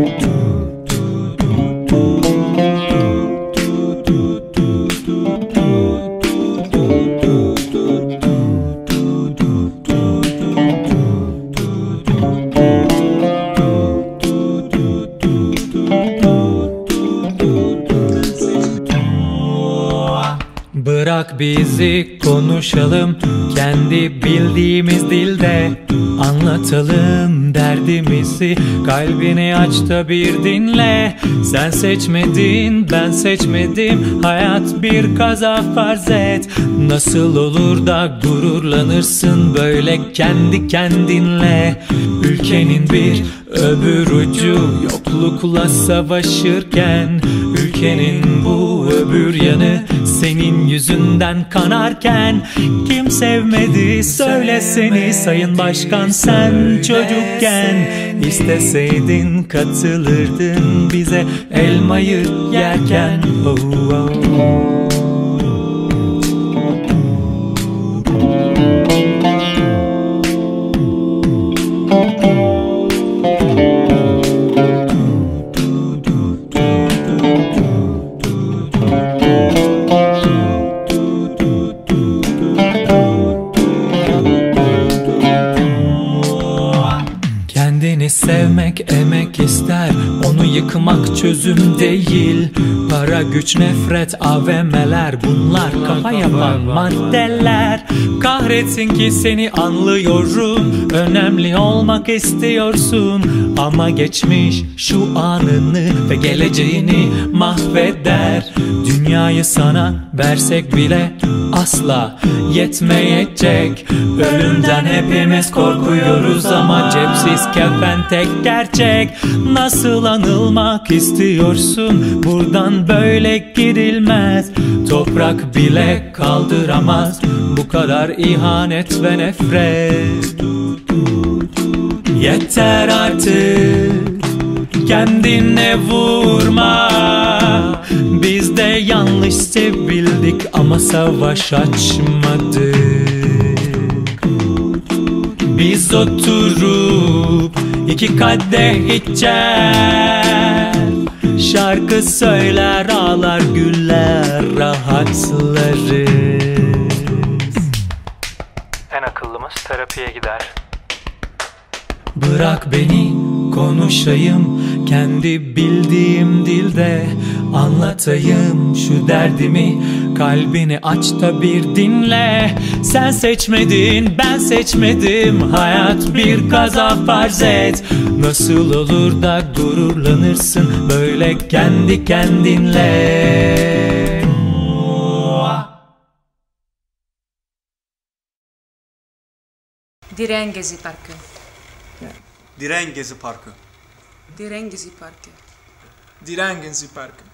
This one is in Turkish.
do. Bırak bizi konuşalım. Kendi bildiğimiz dilde Anlatalım derdimizi. Kalbini aç da bir dinle. Sen seçmedin ben seçmedim. Hayat bir kaza farz et. Nasıl olur da gururlanırsın böyle kendi kendinle? Ülkenin bir öbür ucu yoklukla savaşırken Ülkenin bu öbür yanı senin yüzünden kanarken Kim sevmedi söyleseni sayın başkan sen çocukken İsteseydin katılırdın bize elmayı yerken oh, oh. Kendini sevmek emek ister. Onu yıkmak çözüm değil. Para güç nefret AVM'ler Bunlar kafa yapan maddeler. Kahretsin ki seni anlıyorum. Önemli olmak istiyorsun. Ama geçmiş şu anını Ve geleceğini mahveder. Dünyayı sana versek bile Asla yetmeyecek. Ölümden hepimiz korkuyoruz ama cepsiz kefen tek gerçek. Nasıl anılmak istiyorsun? Buradan böyle gidilmez. Toprak bile kaldıramaz. Bu kadar ihanet ve nefret. Yeter artık. Kendine vurma. Biz de yanlış sevildik ama savaş açmadık. Biz oturup iki kadeh içer Şarkı söyler ağlar güller rahatlarız En akıllımız terapiye gider. Bırak beni konuşayım. Kendi bildiğim dilde Anlatayım şu derdimi kalbini aç da bir dinle Sen seçmedin ben seçmedim hayat bir kaza farz et Nasıl olur da gururlanırsın böyle kendi kendinle Diren Gezi Parkı. Diren Gezi Parkı. Diren Gezi Parkı. Diren Gezi Parkı.